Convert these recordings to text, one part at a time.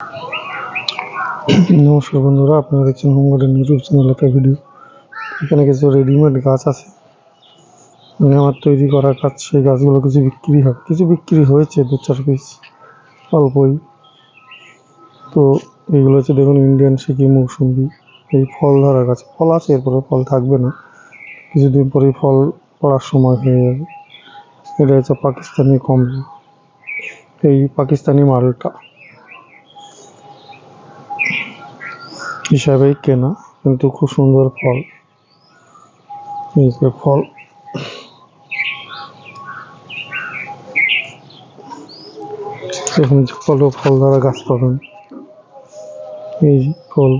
নমস্কার বন্ধুরা, আপনারা দেখছেন হোম গার্ডেন ইউটিউব চ্যানেল একটা ভিডিও। এখানে কিছু রেডিমেড গাছ আছে। মানে আমার তৈরি করা গাছ সেই গাছগুলো কিছু বিক্রি হয়। কিছু বিক্রি হয়েছে, দু চার পিস অল্পই। তো এগুলো হচ্ছে দেখুন ইন্ডিয়ান সিকিম মৌসুম্বি এই ফল ধরা গাছ। ফল আছে এরপরে ফল থাকবে না। কিছুদিন পরেই ফল পড়ার সময় হয়ে যাবে। এটা হচ্ছে পাকিস্তানি কমলা এই পাকিস্তানি মালটা। হিসাবেই কেনা, কিন্তু খুব সুন্দর ফল। ফল। যে ফল ফল দ্বারা গাছ পাবেন। এই ফল।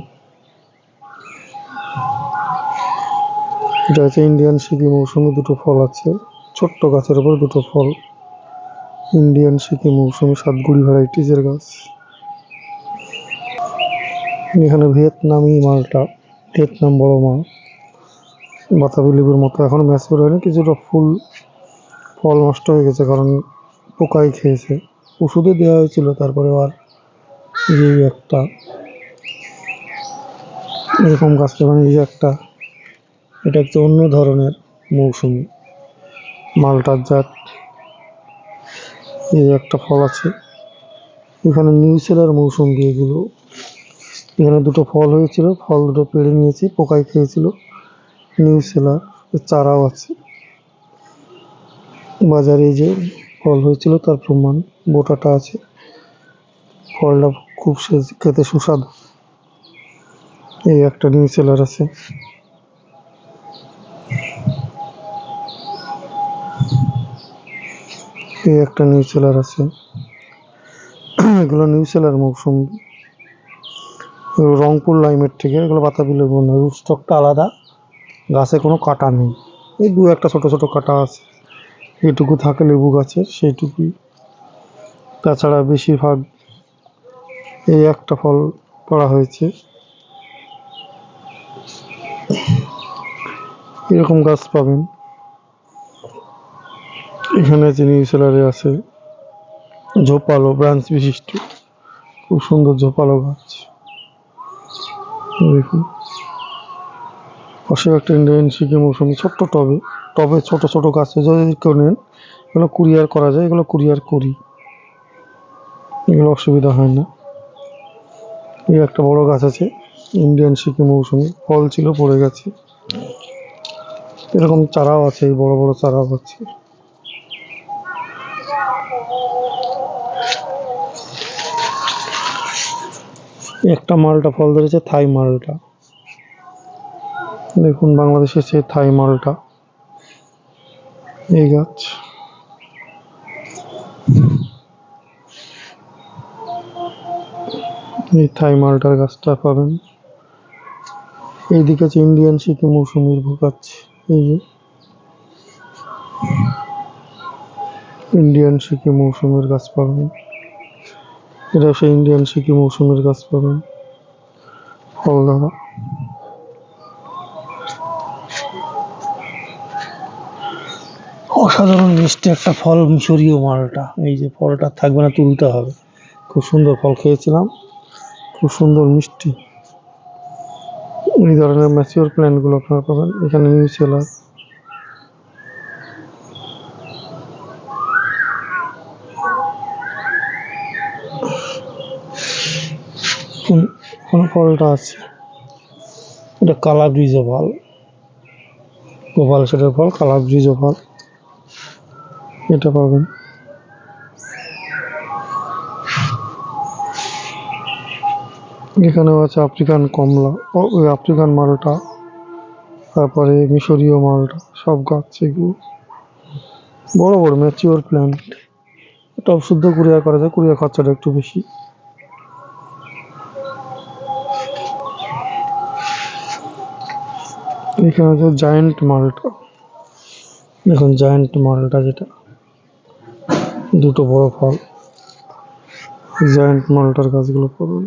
এটা ইন্ডিয়ান সিকি মৌসুমি দুটো ফল আছে। ছোট্ট গাছের উপর দুটো ফল। ইন্ডিয়ান সিকি মৌসুমি সাতগুড়ি ভ্যারাইটিজের গাছ। এখানে ভিয়েতনামি মালটা, ভিয়েতনাম বড় মাল। বাতাবি লেবুর মতো। এখন ম্যাচিওর হয়নি, কিছুটা ফুল ফল নষ্ট হয়ে গেছে কারণ পোকাই খেয়েছে। ওষুধও দেওয়া হয়েছিল তারপরে আর এই একটা। এরকম গাছ মানে এই একটা। এটা একটা অন্য ধরনের মৌসুমি মালটার জাত। এই একটা ফল আছে। এখানে নিউসেলার মৌসুমি এগুলো এখানে দুটো ফল হয়েছিল। ফল দুটো পেড়ে নিয়েছি, পোকায় খেয়েছিল। নিউ সেলার, চারাও আছে। বাজারে যে ফল হয়েছিল, তার প্রমাণ বোটাটা আছে। ফলটা খুব খেতে সুস্বাদু। এই একটা নিউ সেলার আছে। এই একটা নিউ সেলার আছে। এগুলো নিউ সেলার মৌসুম। রংপুর লাইমের থেকে, এগুলো বাতাবি লেবু না রুট স্টকটা আলাদা, গাছে কোনো কাটা নেই। এই দু একটা ছোট ছোট কাটা আছে। যেটুকু থাকে লেবু গাছের, সেইটুকুই। তাছাড়া বেশিরভাগ এই একটা ফল করা হয়েছে। এরকম গাছ পাবেন। এখানে চিনি সেলারে আছে, ঝোপালো, ব্রাঞ্চ বিশিষ্ট। খুব সুন্দর ঝোপালো গাছ। দেখুন। পাশে একটা ইন্ডিয়ান সিকিম মৌসুমি ছোট্ট টবে টবে ছোট ছোট গাছে যদি কেউ নেন, এগুলো কুরিয়ার করা যায়, এগুলো কুরিয়ার করি। এগুলো অসুবিধা হয় না। এই একটা বড় গাছ আছে ইন্ডিয়ান সিকিম মৌসুমি। ফল ছিল, পড়ে গেছে। এরকম চারাও আছে, এই বড় বড় চারাও আছে। একটা মালটা ফল ধরেছে, থাই মালটা। দেখুন বাংলাদেশের সেই থাই মালটা। এই গাছ। এই থাই মালটার গাছটা পাবেন। এইদিকে আছে ইন্ডিয়ান সিকিম মৌসুমির গাছ এই যে। ইন্ডিয়ান সিকিম মৌসুমির গাছ পাবেন। এটা সেই ইন্ডিয়ান সিকিম মৌসুমের গাছ পাবেন ফল দ্বারা অসাধারণ মিষ্টি একটা ফল মিশরীয় মালটা। এই যে ফলটা থাকবে না, তুলতে হবে। খুব সুন্দর ফল খেয়েছিলাম। খুব সুন্দর মিষ্টি। এই ধরনের ম্যাচিওর প্ল্যান্টগুলো আপনারা পাবেন। এখানে নিউ কোন ফলটা আছে। এটা কালা ব্রিজ ফল গোপাল সেটের ফল কালা ব্রিজ ফল এটা পাবেন। এখানেও আছে আফ্রিকান কমলা। ওই আফ্রিকান মালটা। তারপরে মিশরীয় মালটা। সব গাছ এগুলো। বড় বড় ম্যাচিওর প্ল্যান্ট এটা শুদ্ধ কুরিয়ার করা যায়। কুরিয়ার খরচাটা একটু বেশি। এখানে আছে জায়েন্ট মালটা। দেখুন জায়েন্ট মালটা যেটা। দুটো বড় ফল। জায়েন্ট মালটার গাছগুলো পাবেন